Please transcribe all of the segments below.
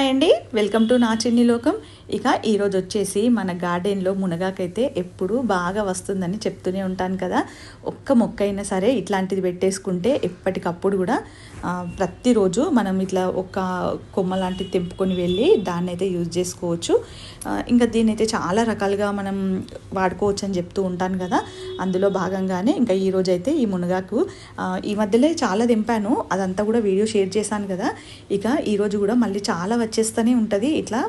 Hi అండి. Welcome to నా చిన్ని లోకం. ఇక ఈరోజు వచ్చేసి మన గార్డెన్లో మునగాకైతే ఎప్పుడు బాగా వస్తుందని చెప్తూనే ఉంటాను కదా. ఒక్క మొక్క అయినా సరే ఇట్లాంటిది పెట్టేసుకుంటే ఎప్పటికప్పుడు కూడా ప్రతిరోజు మనం ఇట్లా ఒక కొమ్మ లాంటిది తెంపుకొని వెళ్ళి దాన్ని అయితే యూజ్ చేసుకోవచ్చు. ఇంకా దీన్ని అయితే చాలా రకాలుగా మనం వాడుకోవచ్చు అని చెప్తూ ఉంటాను కదా. అందులో భాగంగానే ఇంకా ఈరోజు అయితే ఈ మునగాకు ఈ మధ్యలో చాలా తెంపాను. అదంతా కూడా వీడియో షేర్ చేశాను కదా. ఇక ఈరోజు కూడా మళ్ళీ చాలా వచ్చేస్తూనే ఉంటుంది. ఇట్లా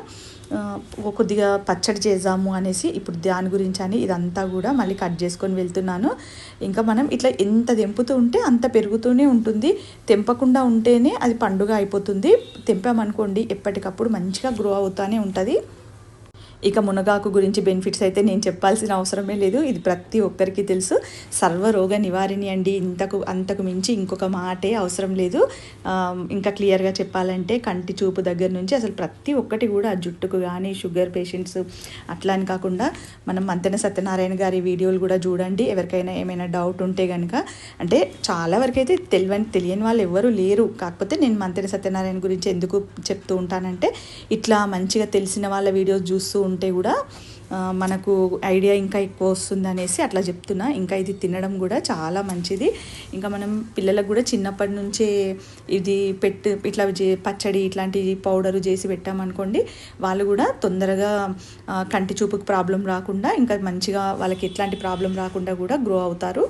కొద్దిగా పచ్చడి చేద్దాము అనేసి ఇప్పుడు దాని గురించి అని ఇదంతా కూడా మళ్ళీ కట్ చేసుకొని వెళ్తున్నాను. ఇంకా మనం ఇట్లా ఎంత తెంపుతూ ఉంటే అంత పెరుగుతూనే ఉంటుంది. తెంపకుండా ఉంటేనే అది పండుగ అయిపోతుంది. తెంపామనుకోండి ఎప్పటికప్పుడు మంచిగా గ్రో అవుతూనే ఉంటుంది. ఇక మునగాకు గురించి బెనిఫిట్స్ అయితే నేను చెప్పాల్సిన అవసరమే లేదు. ఇది ప్రతి ఒక్కరికి తెలుసు. సర్వరోగ నివారిణి అండి. ఇంతకు అంతకు మించి ఇంకొక మాటే అవసరం లేదు. ఇంకా క్లియర్గా చెప్పాలంటే కంటి చూపు దగ్గర నుంచి అసలు ప్రతి ఒక్కటి కూడా ఆ జుట్టుకు కానీ షుగర్ పేషెంట్స్ అట్లా అని కాకుండా మనం మంతెన సత్యనారాయణ గారి వీడియోలు కూడా చూడండి. ఎవరికైనా ఏమైనా డౌట్ ఉంటే కనుక అంటే చాలా వరకు అయితే తెలియని తెలియని వాళ్ళు ఎవరు లేరు. కాకపోతే నేను మంతెన సత్యనారాయణ గురించి ఎందుకు చెప్తూ ఉంటానంటే ఇట్లా మంచిగా తెలిసిన వాళ్ళ వీడియోస్ చూస్తూ ఉంటే కూడా మనకు ఐడియా ఇంకా ఎక్కువ వస్తుంది అనేసి అట్లా చెప్తున్నా. ఇంకా ఇది తినడం కూడా చాలా మంచిది. ఇంకా మనం పిల్లలకు కూడా చిన్నప్పటి నుంచే ఇది పెట్టు ఇట్లా చే- పచ్చడి ఇట్లాంటి పౌడర్ చేసి పెట్టామనుకోండి వాళ్ళు కూడా తొందరగా కంటి చూపుకు ప్రాబ్లం రాకుండా ఇంకా మంచిగా వాళ్ళకి ఎట్లాంటి ప్రాబ్లం రాకుండా కూడా గ్రో అవుతారు.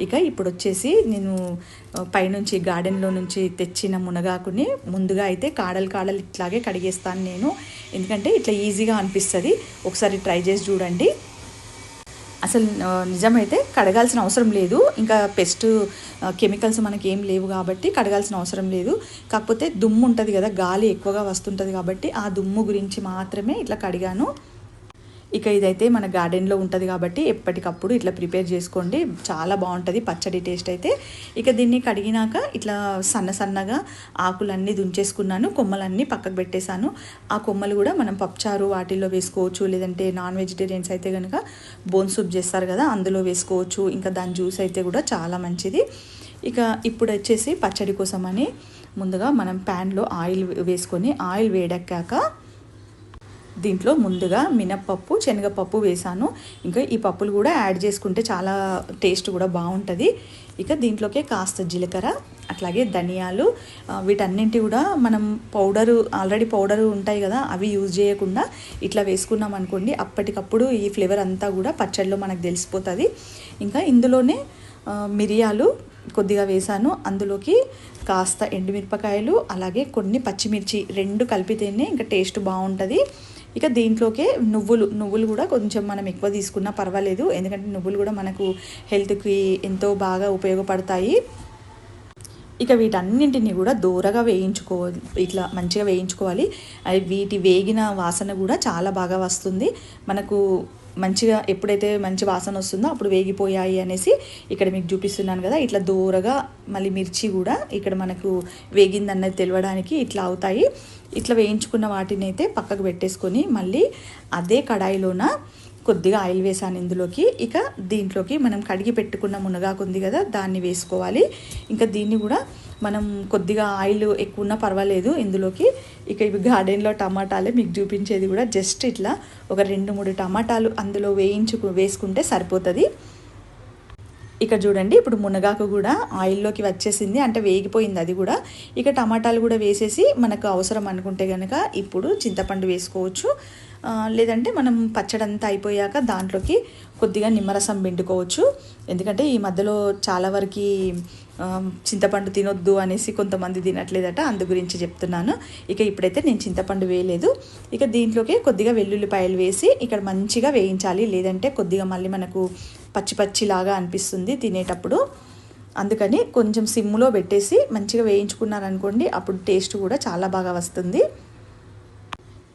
ఇక ఇప్పుడు వచ్చేసి నేను పైనుంచి గార్డెన్లో నుంచి తెచ్చిన మునగాకుని ముందుగా అయితే కాడలు కాడలు ఇట్లాగే కడిగేస్తాను నేను. ఎందుకంటే ఇట్లా ఈజీగా అనిపిస్తుంది. ఒకసారి ట్రై చేసి చూడండి. అసలు నిజమైతే కడగాల్సిన అవసరం లేదు. ఇంకా పెస్ట్ కెమికల్స్ మనకి ఏం లేవు కాబట్టి కడగాల్సిన అవసరం లేదు. కాకపోతే దుమ్ము ఉంటుంది కదా గాలి ఎక్కువగా వస్తుంటుంది కాబట్టి ఆ దుమ్ము గురించి మాత్రమే ఇట్లా కడిగాను. ఇక ఇదైతే మన గార్డెన్లో ఉంటుంది కాబట్టి ఎప్పటికప్పుడు ఇట్లా ప్రిపేర్ చేసుకోండి. చాలా బాగుంటుంది పచ్చడి టేస్ట్ అయితే. ఇక దీన్ని కడిగినాక ఇట్లా సన్న సన్నగా ఆకులన్నీ దుంచేసుకున్నాను కొమ్మలన్నీ పక్కకు పెట్టేశాను. ఆ కొమ్మలు కూడా మనం పప్పుచారు వాటిల్లో వేసుకోవచ్చు లేదంటే నాన్ వెజిటేరియన్స్ అయితే కనుక బోన్ సూప్ చేస్తారు కదా అందులో వేసుకోవచ్చు. ఇంకా దాని జ్యూస్ అయితే కూడా చాలా మంచిది. ఇక ఇప్పుడు వచ్చేసి పచ్చడి కోసమని ముందుగా మనం ప్యాన్లో ఆయిల్ వేసుకొని ఆయిల్ వేడెక్కాక దీంట్లో ముందుగా మినప్పప్పు శనగపప్పు వేసాను. ఇంకా ఈ పప్పులు కూడా యాడ్ చేసుకుంటే చాలా టేస్ట్ కూడా బాగుంటుంది. ఇక దీంట్లోకే కాస్త జీలకర్ర అట్లాగే ధనియాలు వీటన్నింటి కూడా మనం పౌడరు ఆల్రెడీ పౌడరు ఉంటాయి కదా అవి యూజ్ చేయకుండా ఇట్లా వేసుకున్నాం అనుకోండి అప్పటికప్పుడు ఈ ఫ్లేవర్ అంతా కూడా పచ్చడిలో మనకు తెలిసిపోతుంది. ఇంకా ఇందులోనే మిరియాలు కొద్దిగా వేసాను. అందులోకి కాస్త ఎండుమిరపకాయలు అలాగే కొన్ని పచ్చిమిర్చి రెండు కలిపితేనే ఇంకా టేస్ట్ బాగుంటుంది. ఇక దీంట్లోకే నువ్వులు నువ్వులు కూడా కొంచెం మనం ఎక్కువ తీసుకున్నా పర్వాలేదు. ఎందుకంటే నువ్వులు కూడా మనకు హెల్త్కి ఎంతో బాగా ఉపయోగపడతాయి. ఇక వీటన్నింటిని కూడా దూరగా వేయించుకో ఇట్లా మంచిగా వేయించుకోవాలి. అవి వీటి వేగిన వాసన కూడా చాలా బాగా వస్తుంది. మనకు మంచిగా ఎప్పుడైతే మంచి వాసన వస్తుందో అప్పుడు వేగిపోయాయి అనేసి ఇక్కడ మీకు చూపిస్తున్నాను కదా. ఇట్లా దూరగా మళ్ళీ మిర్చి కూడా ఇక్కడ మనకు వేగిందన్నది తెలియడానికి ఇట్లా అవుతాయి. ఇట్లా వేయించుకున్న వాటిని అయితే పక్కకు పెట్టేసుకొని మళ్ళీ అదే కడాయిలోన కొద్దిగా ఆయిల్ వేసాను ఇందులోకి. ఇక దీంట్లోకి మనం కడిగి పెట్టుకున్న మునగాకు ఉంది కదా దాన్ని వేసుకోవాలి. ఇంకా దీన్ని కూడా మనం కొద్దిగా ఆయిల్ ఎక్కువ ఉన్నా పర్వాలేదు. ఇందులోకి ఇక ఇవి గార్డెన్లో టమాటాలే మీకు చూపించేది కూడా. జస్ట్ ఇట్లా ఒక రెండు మూడు టమాటాలు అందులో వేయించుకు వేసుకుంటే సరిపోతుంది. ఇక చూడండి ఇప్పుడు మునగాకు కూడా ఆయిల్లోకి వచ్చేసింది. అంటే వేగిపోయింది అది కూడా. ఇక టమాటాలు కూడా వేసేసి మనకు అవసరం అనుకుంటే కనుక ఇప్పుడు చింతపండు వేసుకోవచ్చు. లేదంటే మనం పచ్చడి అంతా అయిపోయాక దాంట్లోకి కొద్దిగా నిమ్మరసం పిండుకోవచ్చు. ఎందుకంటే ఈ మధ్యలో చాలా వరకు చింతపండు తినొద్దు అనేసి కొంతమంది తినట్లేదట అందు గురించి చెప్తున్నాను. ఇక ఇప్పుడైతే నేను చింతపండు వేయలేదు. ఇక దీంట్లోకి కొద్దిగా వెల్లుల్లిపాయలు వేసి ఇక్కడ మంచిగా వేయించాలి. లేదంటే కొద్దిగా మళ్ళీ మనకు పచ్చి పచ్చిలాగా అనిపిస్తుంది తినేటప్పుడు. అందుకని కొంచెం సిమ్లో పెట్టేసి మంచిగా వేయించుకున్నారనుకోండి అప్పుడు టేస్ట్ కూడా చాలా బాగా వస్తుంది.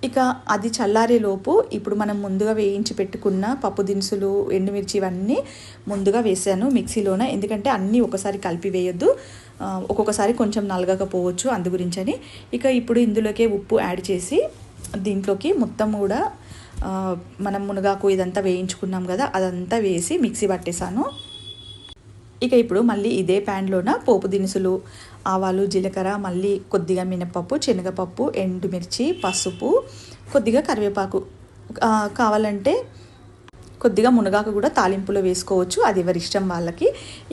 ఇక అది చల్లారేలోపు ఇప్పుడు మనం ముందుగా వేయించి పెట్టుకున్న పప్పు దినుసులు ఎండుమిర్చి ఇవన్నీ ముందుగా వేసాను మిక్సీలోన. ఎందుకంటే అన్నీ ఒకసారి కలిపి వేయొద్దు. ఒక్కొక్కసారి కొంచెం నలగకపోవచ్చు అందు గురించని. ఇక ఇప్పుడు ఇందులోకే ఉప్పు యాడ్ చేసి దీంట్లోకి మొత్తం కూడా మనం మునగాకు ఇదంతా వేయించుకున్నాం కదా అదంతా వేసి మిక్సీ పట్టేశాను. ఇక ఇప్పుడు మళ్ళీ ఇదే ప్యాన్లోన పోపు దినుసులు ఆవాలు జీలకర్ర మళ్ళీ కొద్దిగా మినపప్పు శనగపప్పు ఎండుమిర్చి పసుపు కొద్దిగా కరివేపాకు. కావాలంటే కొద్దిగా మునగాకు కూడా తాలింపులో వేసుకోవచ్చు. అది ఎవరి ఇష్టం వాళ్ళకి.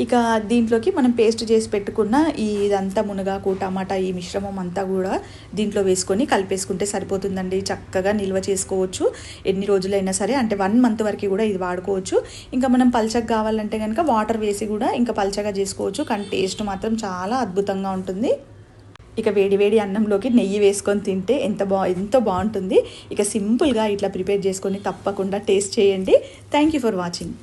ఇక దీంట్లోకి మనం పేస్ట్ చేసి పెట్టుకున్న ఈ ఇదంతా మునగాకు టమాటా ఈ మిశ్రమం అంతా కూడా దీంట్లో వేసుకొని కలిపేసుకుంటే సరిపోతుందండి. చక్కగా నిల్వ చేసుకోవచ్చు. ఎన్ని రోజులైనా సరే అంటే వన్ మంత్ వరకు కూడా ఇది వాడుకోవచ్చు. ఇంకా మనం పల్చగా కావాలంటే కనుక వాటర్ వేసి కూడా ఇంకా పల్చగా చేసుకోవచ్చు. కానీ టేస్ట్ మాత్రం చాలా అద్భుతంగా ఉంటుంది. ఇక వేడి వేడి అన్నంలోకి నెయ్యి వేసుకొని తింటే ఎంత బా ఎంతో బాగుంటుంది. ఇక సింపుల్గా ఇట్లా ప్రిపేర్ చేసుకొని తప్పకుండా టేస్ట్ చేయండి. Thank you for watching